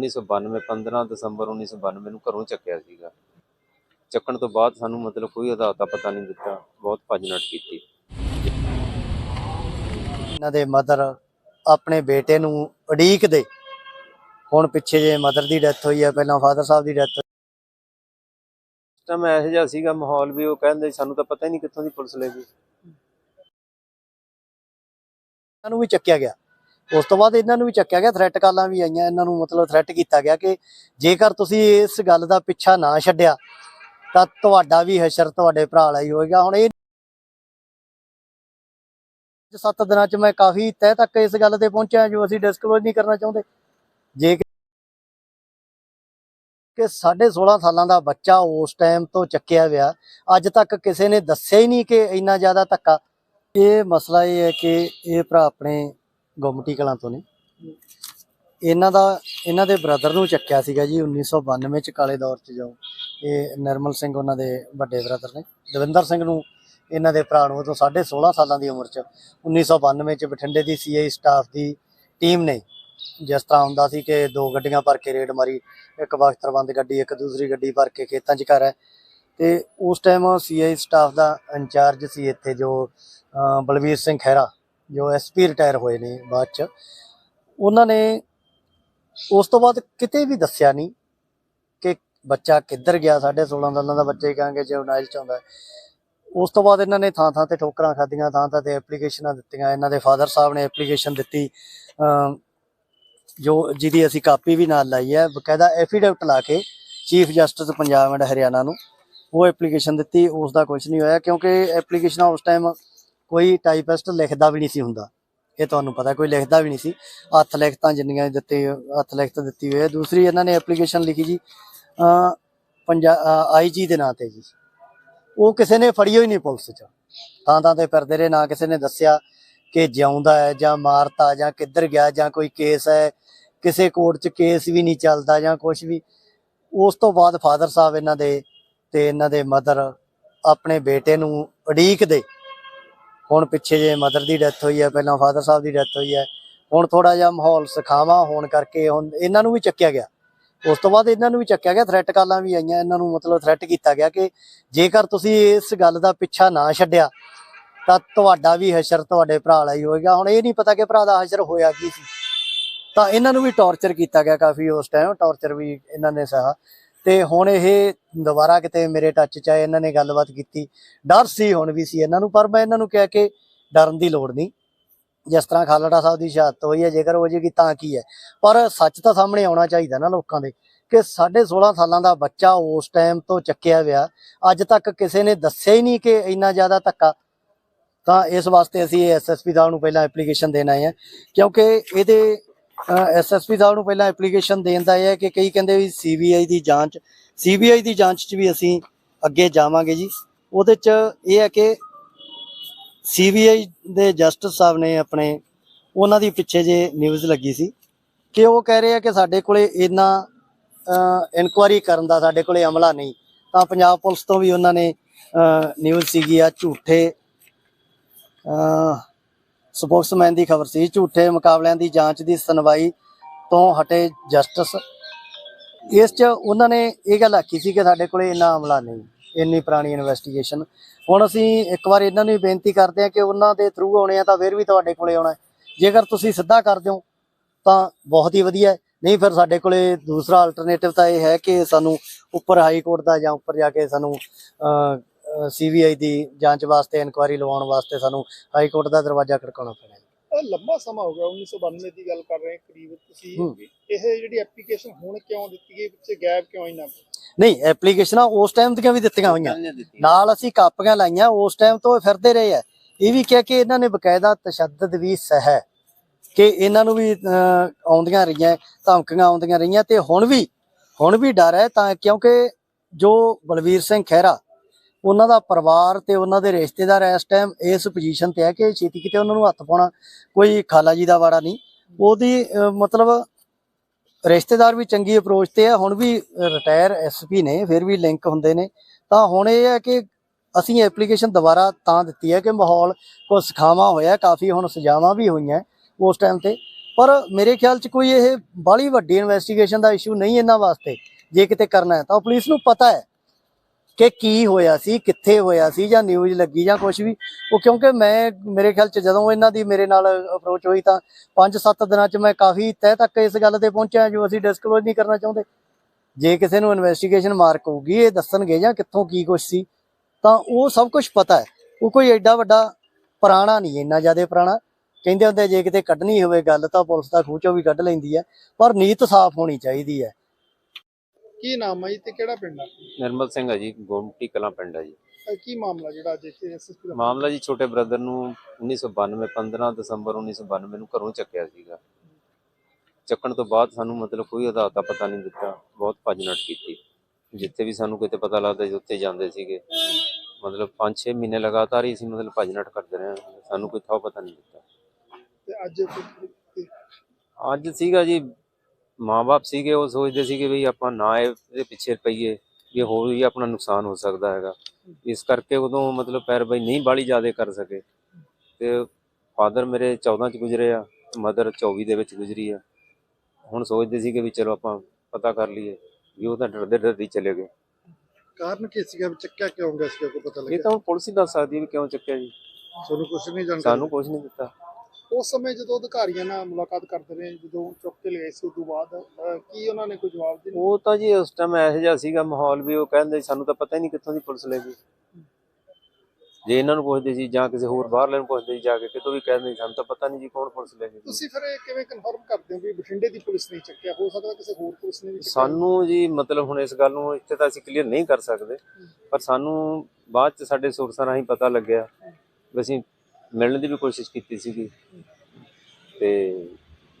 1992 15 ਦਸੰਬਰ 1992 ਨੂੰ ਘਰੋਂ ਚੱਕਿਆ ਸੀਗਾ। ਚੱਕਣ ਤੋਂ ਬਾਅਦ ਸਾਨੂੰ ਮਤਲਬ ਕੋਈ ਉਹਦਾ ਅਤਾ ਪਤਾ ਨਹੀਂ ਦਿੱਤਾ ਬਹੁਤ ਭੱਜ-ਨੱਠ ਕੀਤੀ। ਇਹਨਾਂ ਦੇ ਮਦਰ ਆਪਣੇ ਬੇਟੇ ਨੂੰ ਉਡੀਕਦੇ ਹੁਣ ਪਿੱਛੇ ਜੇ ਮਦਰ ਦੀ ਡੈਥ ਹੋਈ ਹੈ ਪਹਿਲਾਂ ਫਾਦਰ ਸਾਹਿਬ ਦੀ ਡੈਥ ਉਸ ਟਾਈਮ ਇਹੋ ਜਿਹਾ ਸੀਗਾ ਮਾਹੌਲ ਵੀ ਉਹ ਕਹਿੰਦੇ ਸਾਨੂੰ ਤਾਂ ਪਤਾ ਹੀ ਨਹੀਂ ਕਿੱਥੋਂ ਦੀ ਪੁਲਿਸ ਲੈ ਗਈ। ਇਹਨਾਂ ਨੂੰ ਵੀ ਚੱਕਿਆ ਗਿਆ। ਉਸ ਤੋਂ ਬਾਅਦ ਇਹਨਾਂ ਨੂੰ ਵੀ ਚੱਕਿਆ ਗਿਆ ਥ੍ਰੈਟ ਕਾਲਾਂ ਵੀ ਆਈਆਂ, ਇਹਨਾਂ ਨੂੰ ਮਤਲਬ ਥ੍ਰੈਟ ਕੀਤਾ ਗਿਆ ਕਿ ਜੇਕਰ ਤੁਸੀਂ ਇਸ ਗੱਲ ਦਾ ਪਿੱਛਾ ਨਾ ਛੱਡਿਆ, ਤਾਂ ਤੁਹਾਡਾ ਵੀ ਹਸ਼ਰ ਤੁਹਾਡੇ ਭਰਾ ਵਾਲਾ ਹੀ ਹੋਏਗਾ। ਹੁਣ ਇਹ ਸੱਤ ਦਿਨਾਂ ਚ ਮੈਂ ਕਾਫੀ ਤਹਿ ਤੱਕ ਇਸ ਗੱਲ ਤੇ ਪਹੁੰਚਿਆ ਜੋ ਅਸੀਂ ਡਿਸਕਲੋਜ਼ ਨਹੀਂ ਕਰਨਾ ਚਾਹੁੰਦੇ। ਜੇ ਕਿ ਕਿ 16.5 ਸਾਲਾਂ ਦਾ ਬੱਚਾ ਉਸ ਟਾਈਮ ਤੋਂ ਚੱਕਿਆ ਗਿਆ ਅੱਜ ਤੱਕ ਕਿਸੇ ਨੇ ਦੱਸਿਆ ਹੀ ਨਹੀਂ ਕਿ ਇੰਨਾ ਜ਼ਿਆਦਾ ਧੱਕਾ। ਇਹ ਮਸਲਾ ਇਹ ਹੈ ਕਿ ਇਹ ਭਰਾ ਆਪਣੇ ਗੁੰਮਟੀ ਕਲਾਂ ਤੋਂ ਨੇ। ਇਹਨਾਂ ਦਾ, ਇਹਨਾਂ ਦੇ ਬ੍ਰਦਰ ਨੂੰ ਚੱਕਿਆ ਸੀਗਾ ਜੀ 1992 ਚ ਕਾਲੇ ਦੌਰ ਚ ਜੋ ਇਹ ਨਰਮਲ ਸਿੰਘ ਉਹਨਾਂ ਦੇ ਵੱਡੇ ਬ੍ਰਦਰ ਨੇ। ਦਵਿੰਦਰ ਸਿੰਘ ਨੂੰ ਇਹਨਾਂ ਦੇ ਭਰਾ ਨੂੰ ਉਦੋਂ 16.5 ਸਾਲਾਂ ਦੀ ਉਮਰ ਚ 1992 ਚ ਬਠਿੰਡੇ ਦੀ ਸੀਆਈ ਸਟਾਫ ਦੀ ਟੀਮ ਨੇ। ਜਿਸ ਤਰ੍ਹਾਂ ਹੁੰਦਾ ਸੀ ਕਿ ਦੋ ਗੱਡੀਆਂ ਭਰ ਕੇ ਰੇਡ ਮਾਰੀ, ਇੱਕ ਬਖਤਰਬੰਦ ਗੱਡੀ, ਇੱਕ ਦੂਸਰੀ ਗੱਡੀ ਭਰ ਕੇ ਖੇਤਾਂ 'ਚ ਘਰ ਹੈ ਤੇ ਉਸ ਟਾਈਮ ਸੀਆਈ ਸਟਾਫ ਦਾ ਇੰਚਾਰਜ ਸੀ ਇੱਥੇ ਜੋ, ਅਹ ਬਲਵੀਰ ਸਿੰਘ ਖਹਿਰਾ। ਜੋ ਐਸਪੀ ਰਿਟਾਇਰ ਹੋਏ ਨੇ ਬਾਅਦ 'ਚ, ਉਹਨਾਂ ਨੇ ਉਸ ਤੋਂ ਬਾਅਦ ਕਿਤੇ ਵੀ ਦੱਸਿਆ ਨਹੀਂ ਕਿ ਬੱਚਾ ਕਿੱਧਰ ਗਿਆ 16.5 ਸਾਲਾਂ ਦਾ ਬੱਚੇ ਹੀ ਜੇ ਜੁਵਨਾਈਲ ਚ ਆਉਂਦਾ ਉਸ ਤੋਂ ਬਾਅਦ ਇਹਨਾਂ ਨੇ ਥਾਂ ਥਾਂ ਤੇ ਠੋਕਰਾਂ ਖਾਧੀਆਂ, ਥਾਂ ਥਾਂ ਤੇ ਐਪਲੀਕੇਸ਼ਨਾਂ ਦਿੱਤੀਆਂ, ਇਹਨਾਂ ਦੇ ਫਾਦਰ ਸਾਹਿਬ ਨੇ ਐਪਲੀਕੇਸ਼ਨ ਦਿੱਤੀ ਜੋ ਜਿਹਦੀ ਅਸੀਂ ਕਾਪੀ ਵੀ ਨਾਲ ਲਾਈ ਹੈ, ਬਕਾਇਦਾ ਐਫੀਡੇਵਿਟ ਲਾ ਕੇ chief justice Punjab and Haryana ਨੂੰ ਉਹ ਐਪਲੀਕੇਸ਼ਨ ਦਿੱਤੀ ਉਸ ਦਾ ਕੁਝ ਨਹੀਂ ਹੋਇਆ ਕਿਉਂਕਿ ਐਪਲੀਕੇਸ਼ਨਾਂ ਉਸ ਟਾਈਮ ਕੋਈ ਟਾਈਪਿਸਟ ਲਿਖਦਾ ਵੀ ਨਹੀਂ ਸੀ ਹੁੰਦਾ। ਇਹ ਤੁਹਾਨੂੰ ਪਤਾ, ਕੋਈ ਲਿਖਦਾ ਵੀ ਨਹੀਂ ਸੀ। ਹੱਥ ਲਿਖਤਾਂ ਜਿੰਨੀਆਂ ਦਿੱਤੇ, ਹੱਥ ਲਿਖਤ ਦਿੱਤੀ ਹੋਈ ਹੈ। ਦੂਸਰੀ ਇਹਨਾਂ ਨੇ ਐਪਲੀਕੇਸ਼ਨ ਲਿਖੀ ਜੀ ਅ ਪੰਜਾ ਆਈਜੀ ਦੇ ਨਾਂ ਤੇ ਜੀ। ਉਹ ਕਿਸੇ ਨੇ ਫੜੀ ਹੋਈ ਨਹੀਂ ਪੁਲਿਸ 'ਚ। ਤਾਂ ਤਾਂ ਤੇ ਫਿਰਦੇ ਰਹੇ, ਨਾ ਕਿਸੇ ਨੇ ਦੱਸਿਆ ਕਿ ਜਿਉਂਦਾ ਹੈ ਜਾਂ ਮਾਰਤਾ ਜਾਂ ਕਿੱਧਰ ਗਿਆ ਜਾਂ ਕੋਈ ਕੇਸ ਹੈ, ਕਿਸੇ ਕੋਰਟ 'ਚ ਕੇਸ ਵੀ ਨਹੀਂ ਚੱਲਦਾ ਜਾਂ ਕੁਝ ਵੀ। ਉਸ ਤੋਂ ਬਾਅਦ ਫਾਦਰ ਸਾਹਿਬ ਇਹਨਾਂ ਦੇ ਤੇ ਇਹਨਾਂ ਦੇ ਮਦਰ ਆਪਣੇ ਬੇਟੇ ਨੂੰ ਉਡੀਕਦੇ ਹੁਣ ਪਿੱਛੇ ਜੇ ਮਦਰ ਦੀ ਡੈਥ ਹੋਈ ਹੈ, ਪਹਿਲਾਂ ਫਾਦਰ ਸਾਹਿਬ ਦੀ ਡੈਥ ਹੋਈ ਹੈ, ਹੁਣ ਥੋੜਾ ਜਿਹਾ ਮਾਹੌਲ ਸਖਾਵਾ ਹੋਣ ਕਰਕੇ ਹੁਣ ਇਹਨਾਂ ਨੂੰ ਵੀ ਚੱਕਿਆ ਗਿਆ। ਉਸ ਤੋਂ ਬਾਅਦ ਇਹਨਾਂ ਨੂੰ ਵੀ ਚੱਕਿਆ ਗਿਆ ਥ੍ਰੈਟ ਕਾਲਾਂ ਵੀ ਆਈਆਂ, ਇਹਨਾਂ ਨੂੰ ਮਤਲਬ ਥ੍ਰੈਟ ਕੀਤਾ ਗਿਆ ਕਿ ਜੇਕਰ ਤੁਸੀਂ ਇਸ ਗੱਲ ਦਾ ਪਿੱਛਾ ਨਾ ਛੱਡਿਆ, ਤਾਂ ਤੁਹਾਡਾ ਵੀ ਹਸ਼ਰ ਤੁਹਾਡੇ ਭਰਾ ਵਾਲਾ ਹੀ ਹੋਏਗਾ। ਹੁਣ ਇਹ ਨਹੀਂ ਪਤਾ ਕਿ ਭਰਾ ਦਾ ਹਸ਼ਰ ਹੋਇਆ ਕੀ ਸੀ। ਤਾਂ ਇਹਨਾਂ ਨੂੰ ਵੀ ਟੌਰਚਰ ਕੀਤਾ ਗਿਆ ਕਾਫੀ ਉਸ ਟਾਈਮ ਟੌਰਚਰ ਵੀ ਇਹਨਾਂ ਨੇ ਸਹਾ। ਤੇ ਹੁਣ ਇਹ ਦੁਬਾਰਾ ਕਿਤੇ ਮੇਰੇ ਟੱਚ ਚ ਆਏ, ਇਹਨਾਂ ਨੇ ਗੱਲਬਾਤ ਕੀਤੀ। ਡਰ ਸੀ ਹੁਣ ਵੀ ਸੀ ਇਹਨਾਂ ਨੂੰ, ਪਰ ਮੈਂ ਇਹਨਾਂ ਨੂੰ ਕਿਹਾ ਕਿ ਡਰਨ ਦੀ ਲੋੜ ਨਹੀਂ। ਜਿਸ ਤਰ੍ਹਾਂ ਖਾਲੜਾ ਸਾਹਿਬ ਦੀ ਸ਼ਹਾਦਤ ਹੋਈ ਹੈ, ਜੇਕਰ ਹੋ ਜੇਗੀ ਤਾਂ ਕੀ ਹੈ। ਪਰ ਸੱਚ ਤਾਂ ਸਾਹਮਣੇ ਆਉਣਾ ਚਾਹੀਦਾ ਨਾ ਲੋਕਾਂ ਦੇ, ਕਿ 16.5 ਸਾਲਾਂ ਦਾ ਬੱਚਾ ਉਸ ਟਾਈਮ ਤੋਂ ਚੱਕਿਆ ਗਿਆ ਅੱਜ ਤੱਕ ਕਿਸੇ ਨੇ ਦੱਸਿਆ ਹੀ ਨਹੀਂ ਕਿ ਇੰਨਾ ਜ਼ਿਆਦਾ ਧੱਕਾ। ਤਾਂ ਇਸ ਵਾਸਤੇ ਅਸੀਂ ਐਸਐਸਪੀ ਸਾਹਿਬ ਨੂੰ ਪਹਿਲਾਂ ਐਪਲੀਕੇਸ਼ਨ ਦੇਣ ਆਏ ਹਾਂ, ਕਿਉਂਕਿ ਇਹਦੇ ਐਸਐਸਪੀ ਸਾਹਿਬ ਨੂੰ ਪਹਿਲਾਂ ਐਪਲੀਕੇਸ਼ਨ ਦੇਣ ਦਾ ਇਹ ਹੈ ਕਿ ਕਈ ਕਹਿੰਦੇ ਵੀ ਸੀਬੀਆਈ ਦੀ ਜਾਂਚ ਸੀਬੀਆਈ ਦੀ ਜਾਂਚ 'ਚ ਵੀ ਅਸੀਂ ਅੱਗੇ ਜਾਵਾਂਗੇ ਜੀ। ਉਹਦੇ 'ਚ ਇਹ ਹੈ ਕਿ ਸੀਬੀਆਈ ਦੇ ਜਸਟਿਸ ਸਾਹਿਬ ਨੇ ਆਪਣੇ ਉਹਨਾਂ ਦੀ ਪਿੱਛੇ ਜੇ ਨਿਊਜ਼ ਲੱਗੀ ਸੀ ਕਿ ਉਹ ਕਹਿ ਰਹੇ ਆ ਕਿ ਸਾਡੇ ਕੋਲੇ ਇੰਨਾ ਇਨਕੁਆਰੀ ਕਰਨ ਦਾ ਸਾਡੇ ਕੋਲੇ ਅਮਲਾ ਨਹੀਂ। ਤਾਂ ਪੰਜਾਬ ਪੁਲਿਸ ਤੋਂ ਵੀ ਉਹਨਾਂ ਨੇ ਨਿਊਜ਼ ਸੀਗੀ ਆ ਝੂਠੇ ਸਪੋਕਸਮੈਨ ਦੀ ਖਬਰ ਸੀ। ਝੂਠੇ ਮੁਕਾਬਲਿਆਂ ਦੀ ਜਾਂਚ ਦੀ ਸੁਣਵਾਈ ਤੋਂ ਹਟੇ ਜਸਟਿਸ। ਇਸ 'ਚ ਉਹਨਾਂ ਨੇ ਇਹ ਗੱਲ ਆਖੀ ਸੀ ਕਿ ਸਾਡੇ ਕੋਲੇ ਇੰਨਾ ਅਮਲਾ ਨਹੀਂ, ਇੰਨੀ ਪੁਰਾਣੀ ਇਨਵੈਸਟੀਗੇਸ਼ਨ ਹੁਣ ਅਸੀਂ ਇੱਕ ਵਾਰ ਇਹਨਾਂ ਨੂੰ ਵੀ ਬੇਨਤੀ ਕਰਦੇ ਹਾਂ ਕਿ ਉਹਨਾਂ ਦੇ ਥਰੂ ਆਉਣੇ ਆ ਤਾਂ ਫਿਰ ਵੀ ਤੁਹਾਡੇ ਕੋਲੇ ਆਉਣਾ। ਜੇਕਰ ਤੁਸੀਂ ਸਿੱਧਾ ਕਰ ਦਿਓ, ਤਾਂ ਬਹੁਤ ਹੀ ਵਧੀਆ। ਨਹੀਂ, ਫਿਰ ਸਾਡੇ ਕੋਲੇ ਦੂਸਰਾ ਅਲਟਰਨੇਟਿਵ ਤਾਂ ਇਹ ਹੈ ਕਿ ਸਾਨੂੰ ਉੱਪਰ ਹਾਈ ਕੋਰਟ ਦਾ ਜਾਂ ਉੱਪਰ ਜਾ ਕੇ ਸਾਨੂੰ ਸੀਬੀਆਈ ਦੀ ਜਾਂਚ ਵਾਸਤੇ ਇਨਕੁਆਇਰੀ ਲਵਾਉਣ ਵਾਸਤੇ ਸਾਨੂੰ ਹਾਈ ਕੋਰਟ ਦਾ ਦਰਵਾਜ਼ਾ ਖੜਕਾਉਣਾ ਪੈਣਾ ਹੈ ਇਹ ਲੰਬਾ ਸਮਾਂ ਹੋ ਗਿਆ 1992 ਦੀ ਗੱਲ ਕਰ ਰਹੇ ਹਾਂ ਕਰੀਬ ਤੁਸੀਂ। ਇਹ ਜਿਹੜੀ ਐਪਲੀਕੇਸ਼ਨ ਹੁਣ ਕਿਉਂ ਦਿੱਤੀ ਗਈ ਵਿੱਚ ਗੈਪ ਕਿਉਂ ਇੰਨਾ ਨਹੀਂ ਐਪਲੀਕੇਸ਼ਨਾਂ ਉਸ ਟਾਈਮ ਦੀਆਂ ਵੀ ਦਿੱਤੀਆਂ ਹੋਈਆਂ। ਨਾਲ ਅਸੀਂ ਕਾਪੀਆਂ ਲਾਈਆਂ ਉਸ ਟਾਈਮ ਤੋਂ ਇਹ ਫਿਰਦੇ ਰਹੇ ਆ। ਇਹ ਵੀ ਕਿਹਾ ਕਿ ਇਹਨਾਂ ਨੇ ਬਕਾਇਦਾ ਤਸ਼ੱਦਦ ਵੀ ਸਹਿ ਕਿ ਇਹਨਾਂ ਨੂੰ ਵੀ ਆਉਂਦੀਆਂ ਰਹੀਆਂ ਧਮਕੀਆਂ ਆਉਂਦੀਆਂ ਰਹੀਆਂ ਤੇ ਹੁਣ ਵੀ ਹੁਣ ਵੀ ਡਰ ਹੈ ਤਾਂ ਕਿਉਂਕਿ ਜੋ ਬਲਵੀਰ ਸਿੰਘ ਖਹਿਰਾ ਉਹਨਾਂ ਦਾ ਪਰਿਵਾਰ ਤੇ ਉਹਨਾਂ ਦੇ ਰਿਸ਼ਤੇਦਾਰ ਇਸ ਟਾਈਮ ਇਸ ਪੋਜੀਸ਼ਨ ਤੇ ਹੈ ਕਿ ਛੇਤੀ ਕਿਤੇ ਉਹਨਾਂ ਨੂੰ ਹੱਥ ਪਾਉਣਾ ਕੋਈ ਖਾਲਾ ਜੀ ਦਾ ਵਾੜਾ ਨਹੀਂ। ਉਹਦੀ ਮਤਲਬ ਰਿਸ਼ਤੇਦਾਰ ਵੀ ਚੰਗੀ ਅਪਰੋਚ ਤੇ ਆ ਹੁਣ ਵੀ ਰਿਟਾਇਰ ਐਸਪੀ ਨੇ, ਫਿਰ ਵੀ ਲਿੰਕ ਹੁੰਦੇ ਨੇ। ਤਾਂ ਹੁਣ ਇਹ ਹੈ ਕਿ ਅਸੀਂ ਐਪਲੀਕੇਸ਼ਨ ਦੁਬਾਰਾ ਤਾਂ ਦਿੱਤੀ ਹੈ ਕਿ ਮਾਹੌਲ ਕੋ ਸਖਾਵਾ ਹੋਇਆ, ਕਾਫੀ ਹੁਣ ਸਜ਼ਾਵਾਂ ਵੀ ਹੋਈਆਂ ਉਸ ਟਾਈਮ ਤੇ। ਪਰ ਮੇਰੇ ਖਿਆਲ 'ਚ ਕੋਈ ਇਹ ਬਾਹਲੀ ਵੱਡੀ ਇਨਵੈਸਟੀਗੇਸ਼ਨ ਦਾ ਇਸ਼ੂ ਨਹੀਂ ਇਹਨਾਂ ਵਾਸਤੇ, ਜੇ ਕਿਤੇ ਕਰਨਾ ਹੈ ਤਾਂ। ਪੁਲਿਸ ਨੂੰ ਪਤਾ ਹੈ ਕਿ ਕੀ ਹੋਇਆ ਸੀ, ਕਿੱਥੇ ਹੋਇਆ ਸੀ ਜਾਂ ਨਿਊਜ਼ ਲੱਗੀ ਜਾਂ ਕੁਝ ਵੀ। ਉਹ ਕਿਉਂਕਿ ਮੈਂ, ਮੇਰੇ ਖਿਆਲ 'ਚ ਜਦੋਂ ਇਹਨਾਂ ਦੀ ਮੇਰੇ ਨਾਲ ਅਪਰੋਚ ਹੋਈ ਤਾਂ 5-7 ਦਿਨਾਂ 'ਚ ਮੈਂ ਕਾਫੀ ਤਹਿ ਤੱਕ ਇਸ ਗੱਲ ਤੇ ਪਹੁੰਚਿਆ ਜੋ ਅਸੀਂ ਡਿਸਕਲੋਜ਼ ਨਹੀਂ ਕਰਨਾ ਚਾਹੁੰਦੇ। ਜੇ ਕਿਸੇ ਨੂੰ ਇਨਵੈਸਟੀਗੇਸ਼ਨ ਮਾਰਕ ਹੋਊਗੀ, ਇਹ ਦੱਸਣਗੇ ਜਾਂ ਕਿੱਥੋਂ ਕੀ ਕੁਝ ਸੀ, ਤਾਂ ਉਹ ਸਭ ਕੁਝ ਪਤਾ ਹੈ। ਉਹ ਕੋਈ ਐਡਾ ਵੱਡਾ ਪੁਰਾਣਾ ਨਹੀਂ ਇੰਨਾ ਜ਼ਿਆਦਾ ਪੁਰਾਣਾ। ਕਹਿੰਦੇ ਹੁੰਦੇ ਜੇ ਕਿਤੇ ਕੱਢਣੀ ਹੋਵੇ ਗੱਲ ਤਾਂ ਪੁਲਿਸ ਦਾ ਖੂਹ ਚੋਂ ਵੀ ਕੱਢ ਲੈਂਦੀ ਹੈ, ਪਰ ਨੀਤ ਸਾਫ਼ ਹੋਣੀ ਚਾਹੀਦੀ ਹੈ। ਕੀ ਨਾਮ ਹੈ ਜੀ ਤੇ ਕਿਹੜਾ ਪਿੰਡ ਆ? ਨਿਰਮਲ ਸਿੰਘ ਹੈ ਜੀ ਗੋਮਟੀ ਕਲਾਂ ਪਿੰਡ ਹੈ ਜੀ। ਅਹ ਕੀ ਮਾਮਲਾ ਜਿਹੜਾ ਅੱਜ ਇੱਥੇ ਐਸਐਸਪੀ ਦਾ? ਮਾਮਲਾ ਜੀ ਛੋਟੇ ਬ੍ਰਦਰ ਨੂੰ 1992 15 ਦਸੰਬਰ 1992 ਨੂੰ ਘਰੋਂ ਚੱਕਿਆ ਸੀਗਾ। ਚੱਕਣ ਤੋਂ ਬਾਅਦ ਸਾਨੂੰ ਮਤਲਬ ਕੋਈ ਅਦਾਲਤ ਦਾ ਪਤਾ ਨਹੀਂ ਦਿੱਤਾ ਬਹੁਤ ਭੱਜ ਨੱਠ ਕੀਤੀ। ਜਿੱਥੇ ਵੀ ਸਾਨੂੰ ਕਿਤੇ ਪਤਾ ਲੱਗਦਾ ਸੀ ਉੱਥੇ ਜਾਂਦੇ ਸੀਗੇ। ਮਤਲਬ 5-6 ਮਹੀਨੇ ਲਗਾਤਾਰ ਹੀ ਅਸੀਂ ਮਤਲਬ ਭੱਜ ਨੱਠ ਕਰਦੇ ਰਹੇ। ਸਾਨੂੰ ਕੋਈ ਥਾਂ ਪਤਾ ਨਹੀਂ ਦਿੱਤਾ। ਤੇ ਅੱਜ ਅੱਜ ਸੀਗਾ ਜੀ ਮਾਪੇ ਸੀਗੇ ਉਹ ਸੋਚਦੇ ਸੀਗੇ ਵੀ ਆਪਾਂ ਨਾ ਇਹਦੇ ਪਿੱਛੇ ਪਈਏ ਇਹ ਹੋਰ ਵੀ ਆਪਣਾ ਨੁਕਸਾਨ ਹੋ ਸਕਦਾ ਹੈਗਾ। ਇਸ ਕਰਕੇ ਉਦੋਂ ਮਤਲਬ ਪੈਰਵਾਈ ਨਹੀਂ ਬਾਲੀ ਜ਼ਿਆਦਾ ਕਰ ਸਕੇ। ਤੇ ਫਾਦਰ ਮੇਰੇ 14 ਚ ਗੁਜ਼ਰੇ ਆ ਮਦਰ 24 ਦੇ ਵਿੱਚ ਗੁਜ਼ਰੀ ਆ। ਹੁਣ ਸੋਚਦੇ ਸੀਗੇ ਵੀ ਚਲੋ ਆਪਾਂ ਪਤਾ ਕਰ ਲਈਏ ਵੀ ਉਹ ਤਾਂ ਡਰਦੇ ਡਰਦੇ ਚਲੇ ਗਏ। ਕਾਰਨ ਕੀ ਸੀਗਾ? ਵੀ ਚੱਕਿਆ ਕਿਉਂ ਗਿਆ ਸੀਗਾ? ਕੋਈ ਪਤਾ ਇਹ ਲੱਗਿਆ? ਤਾਂ ਹੁਣ ਪੁਲਿਸ ਹੀ ਦੱਸ ਸਕਦੀ ਹੈ ਵੀ ਕਿਉਂ ਚੱਕਿਆ ਜੀ। ਤੁਹਾਨੂੰ ਕੁਝ ਨਹੀਂ ਜਾਣਕਾਰੀ। ਸਾਨੂੰ ਕੁਝ ਨਹੀਂ ਦਿੱਤਾ। ਉਸ ਸਮੇਂ ਜਦੋਂ ਅਧਿਕਾਰੀਆਂ ਨਾਲ ਮੁਲਾਕਾਤ ਕਰਦੇ ਰਹੇ ਜਦੋਂ ਚੁੱਕ ਕੇ ਲਏ ਸੀ ਉਸ ਤੋਂ ਬਾਅਦ ਕੀ ਉਹਨਾਂ ਨੇ ਕੋਈ ਜਵਾਬ ਦਿੱਤਾ? ਉਹ ਤਾਂ ਜੀ ਉਸ ਟਾਈਮ ਇਹੋ ਜਿਹਾ ਸੀਗਾ ਮਾਹੌਲ ਵੀ ਉਹ ਕਹਿੰਦੇ ਸਾਨੂੰ ਤਾਂ ਪਤਾ ਹੀ ਨਹੀਂ ਕਿੱਥੋਂ ਦੀ ਪੁਲਿਸ ਲੈ ਗਈ। ਜੇ ਇਹਨਾਂ ਨੂੰ ਪੁੱਛਦੇ ਸੀ ਜਾਂ ਕਿਸੇ ਹੋਰ ਬਾਹਰਲੇ ਨੂੰ ਪੁੱਛਦੇ ਸੀ ਜਾ ਕੇ ਕਿਤੋਂ ਵੀ ਕਹਿੰਦੇ ਸਾਨੂੰ ਤਾਂ ਪਤਾ ਨਹੀਂ ਜੀ ਕੌਣ ਪੁਲਿਸ ਲੈ ਗਈ। ਤੁਸੀਂ ਫਿਰ ਇਹ ਕਿਵੇਂ ਕਨਫਰਮ ਕਰਦੇ ਹੋ ਵੀ ਬਠਿੰਡੇ ਦੀ ਪੁਲਿਸ ਨੇ ਚੱਕਿਆ? ਹੋ ਸਕਦਾ ਕਿਸੇ ਹੋਰ ਪੁਲਿਸ ਨੇ ਵੀ ਸਾਨੂੰ ਜੀ ਮਤਲਬ ਹੁਣ ਇਸ ਗੱਲ ਨੂੰ ਇੱਥੇ ਤਾਂ ਅਸੀਂ ਕਲੀਅਰ ਨਹੀਂ ਕਰ ਸਕਦੇ ਪਰ ਸਾਨੂੰ ਬਾਅਦ ਚ ਸਾਡੇ ਸੋਰਸਾਂ ਰਾਹੀਂ ਪਤਾ ਲੱਗਿਆ ਵੀ ਅਸੀਂ ਮਿਲਣ ਦੀ ਵੀ ਕੋਸ਼ਿਸ਼ ਕੀਤੀ ਸੀਗੀ। ਤੇ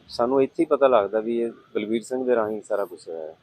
ਸਾਨੂੰ ਇੱਥੇ ਹੀ ਪਤਾ ਲੱਗਦਾ ਵੀ ਇਹ ਬਲਵੀਰ ਸਿੰਘ ਦੇ ਰਾਹੀਂ ਸਾਰਾ ਕੁਝ ਹੋਇਆ ਹੈ।